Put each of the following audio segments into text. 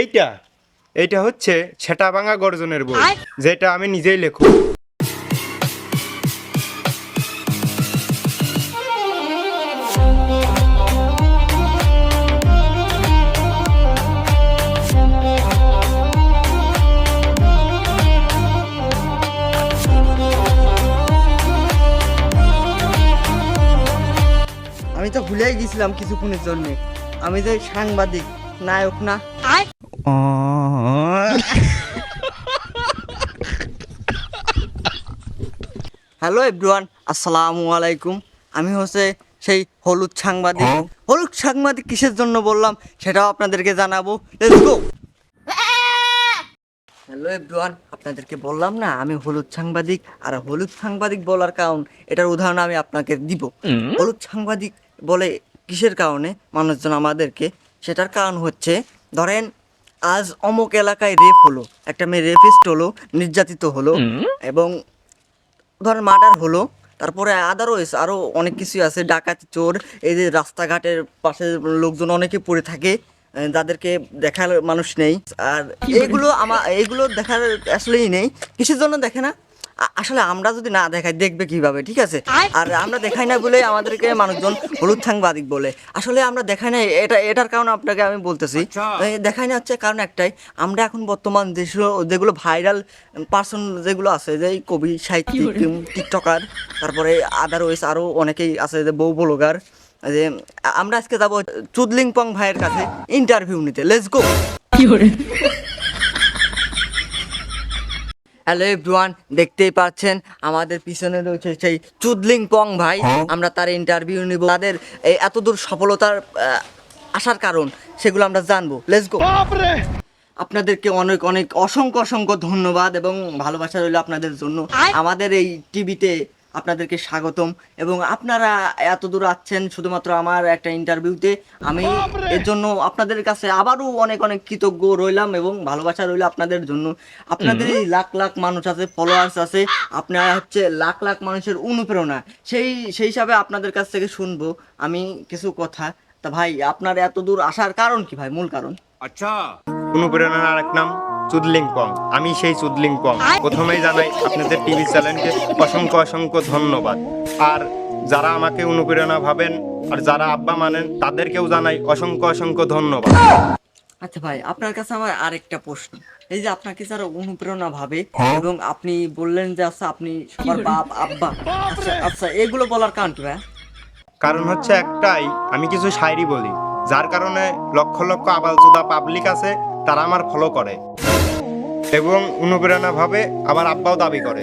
এইটা এইটা হচ্ছে ছেটা ভাঙা গর্জনের বই যেটা আমি নিজেই লেখো। আমি তো ভুলেই গেছিলাম কিছুক্ষণের জন্য। আমি যে সাংবাদিক নায়ক না। হ্যালো এভরিওয়ান আসসালামু আলাইকুম। আমি হচ্ছে সেই হলুদ সাংবাদিক। হলুদ সাংবাদিক কিসের জন্য বললাম সেটাও আপনাদেরকে জানাব। লেটস গো হ্যালো এভরিওয়ান আপনাদেরকে বললাম না আমি হলুদ সাংবাদিক। আর হলুদ সাংবাদিক বলার কারণ এটার উদাহরণ আমি আপনাকে দিব। হলুদ সাংবাদিক বলে কিসের কারণে? মানুষজন আমাদেরকে সেটার কারণ হচ্ছে ধরেন আজ অমুক এলাকায় রেপ হলো একটা মেয়ে রেপিস্ট হলো নির্যাতিত হলো এবং ধরেন মার্ডার হলো তারপরে আদারওয়াইজ আরও অনেক কিছু আছে ডাকাতি চোর এই যে রাস্তাঘাটের পাশে লোকজন অনেকে পড়ে থাকে যাদেরকে দেখার মানুষ নেই। আর এইগুলো আমার এইগুলো দেখার আসলেই নেই। কিসের জন্য দেখে না? আসলে আমরা যদি না দেখাই দেখবে কীভাবে ঠিক আছে? আর আমরা দেখাই না বলে আমাদেরকে মানুষজন হলুদ সাংবাদিক বলে। আসলে আমরা দেখাই না এটা এটার কারণে আপনাকে আমি বলতেছি। দেখাই না হচ্ছে কারণ একটাই আমরা এখন বর্তমান যেগুলো যেগুলো ভাইরাল পার্সন যেগুলো আছে যে কবি সাহিত্যিক টিকটকার তারপরে আদারওয়াইজ আরও অনেকেই আছে যে বউ ব্লগার যে আমরা আজকে যাব চুদলিং পং ভাইয়ের কাছে ইন্টারভিউ নিতে। লেটস গো হ্যালো এভরিওয়ান দেখতেই পাচ্ছেন আমাদের পিছনে রয়েছে সেই চুদলিং পং ভাই। আমরা তার ইন্টারভিউ নিব। তাদের এই এত সফলতার আহ, আসার কারণ সেগুলো আমরা জানব। লেটস গো আপনাদেরকে অনেক অনেক অসংখ্য অসংখ্য ধন্যবাদ এবং ভালোবাসা রইল আপনাদের জন্য। আমাদের এই টিভিতে আপনাদেরকে স্বাগতম। এবং আপনারা এত দূর আসছেন শুধুমাত্র আমার একটা ইন্টারভিউতে। আমি এর জন্য আপনাদের কাছে আবারও অনেক অনেক কৃতজ্ঞ রইলাম এবং ভালোবাসা রইল আপনাদের জন্য। আপনাদের এই লাখ লাখ মানুষ আছে ফলোয়ার্স আছে। আপনারা হচ্ছে লাখ লাখ মানুষের অনুপ্রেরণা। সেই সেই হিসাবে আপনাদের কাছ থেকে শুনব। আমি কিছু কথা। তা ভাই আপনার এত দূর আসার কারণ কি ভাই? মূল কারণ। আচ্ছা। অনুপ্রেরণার আরেক নাম। চুদলিং পং আমি সেই চুদলিং পং প্রথমেই জানাই আপনাদের টিভি চ্যানেলকে অসংখ্য অসংখ্য ধন্যবাদ। আর যারা আমাকে অনুপ্রেরণা ভাবেন আর যারা আব্বা মানেন তাদেরকেও জানাই অসংখ্য অসংখ্য ধন্যবাদ। আচ্ছা ভাই আপনার কাছে আমার আরেকটা প্রশ্ন। এই যে আপনাকে যারা অনুপ্রেরণা ভাবে এবং আপনি বললেন যে আচ্ছা আপনি সবার বাপ আব্বা। আচ্ছা আচ্ছা এগুলো বলার কারণ কি ভাই? কারণ হচ্ছে একটাই আমি কিছু শায়রি বলি। যার কারণে লক্ষ লক্ষ আবালচোদা পাবলিক আছে তারা আমার ফলো করে। এবং অনুপ্রেরণা ভাবে আবার আব্বাও দাবি করে।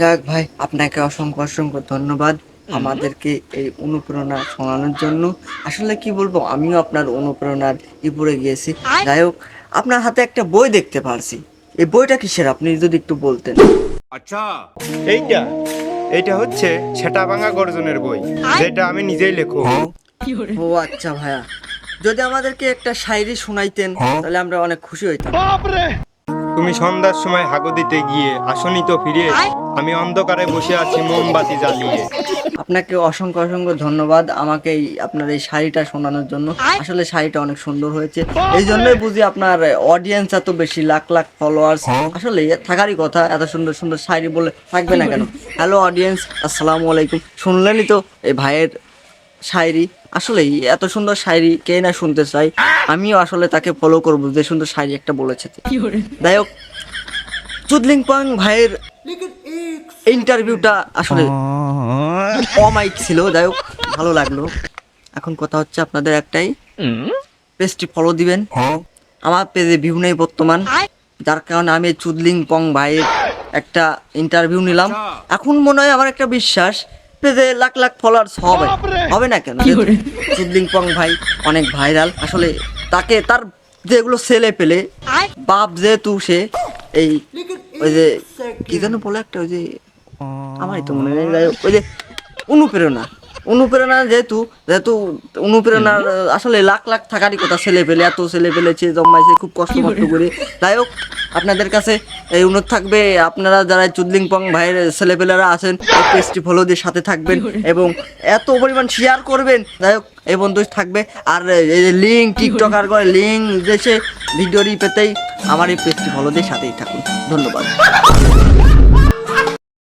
যাক ভাই আপনাকে অসংখ্য অসংখ্য ধন্যবাদ আমাদেরকে এই অনুপ্রেরণা শোনানোর জন্য। আসলে কি বলব আমিও আপনার অনুপ্রেরণার উপরে গিয়েছি। যাই হোক আপনার হাতে একটা বই দেখতে পারছি। এই বইটা কিসের আপনি যদি একটু বলতেন। আচ্ছা। এইটা এইটা হচ্ছে ছেটা ভাঙা গর্জনের বই যেটা আমি নিজেই লেখো। ও আচ্ছা ভাইয়া যদি আমাদেরকে একটা শায়রি শোনাইতেন তাহলে আমরা অনেক খুশি হইতাম। তুমি সন্ধ্যার সময় হাগো দিতে গিয়ে আসনি তো ফিরে আমি অন্ধকারে বসে আছি মোমবাতি জ্বালিয়ে। আপনাকে অসংখ্য অসংখ্য ধন্যবাদ আমাকে এই আপনার এই শাড়িটা শোনানোর জন্য। আসলে শাড়িটা অনেক সুন্দর হয়েছে। এই জন্যই বুঝি আপনার অডিয়েন্স এত বেশি লাখ লাখ ফলোয়ার্স আসলে থাকারই কথা এত সুন্দর সুন্দর শাড়ি বলে থাকবে না কেন? হ্যালো অডিয়েন্স আসসালামু আলাইকুম। শুনলেনই তো এই ভাইয়ের শায়রি আসলে এত সুন্দর শায়রি কে না শুনতে চাই আমিও আসলে তাকে ফলো করব যে সুন্দর শায়রি একটা বলেছে। যাই হোক চুদলিং পং ভাইয়ের ইন্টারভিউটা আসলে অমাইক ছিল যাই হোক ভালো লাগল। এখন কথা হচ্ছে আপনাদের একটাই। পেজটি ফলো দিবেন। আমার পেজে ভিউ নেই বর্তমান। যার কারণে আমি চুদলিং পং ভাইয়ের একটা ইন্টারভিউ নিলাম। এখন মনে হয় আমার একটা বিশ্বাস পেজে লাখ লাখ ফলোয়ার্স হবে। হবে না কেন? পং ভাই অনেক ভাইরাল আসলে তাকে তার যেগুলো ছেলে পেলে বাপ যেহেতু সে এই ওই যে কি যেন বলে একটা ওই যে আমারই তো মনে নেই। যাই হোক, ওই যে অনুপ্রেরণা। অনুপ্রেরণা যেহেতু যেহেতু অনুপ্রেরণার আসলে লাখ লাখ থাকারই কথা ছেলে পেলে এত ছেলে পেলেছে জন্মাইছে খুব কষ্ট মষ্ট করে। যাই হোক আপনাদের কাছে এই অনুরোধ থাকবে আপনারা যারা চুদলিংপং ভাইয়ের ছেলেপেলেরা আছেন পেজটি ফলো দিয়ে সাথে থাকবেন এবং এত পরিমাণ শেয়ার করবেন। যাই হোক এই বন্ধু থাকবে। আর এই যে লিঙ্ক টিকটক আর করে লিঙ্ক দেশে ভিডিওটি পেতেই আমার এই পেজটি ফলো দিয়ে সাথেই থাকুন। ধন্যবাদ।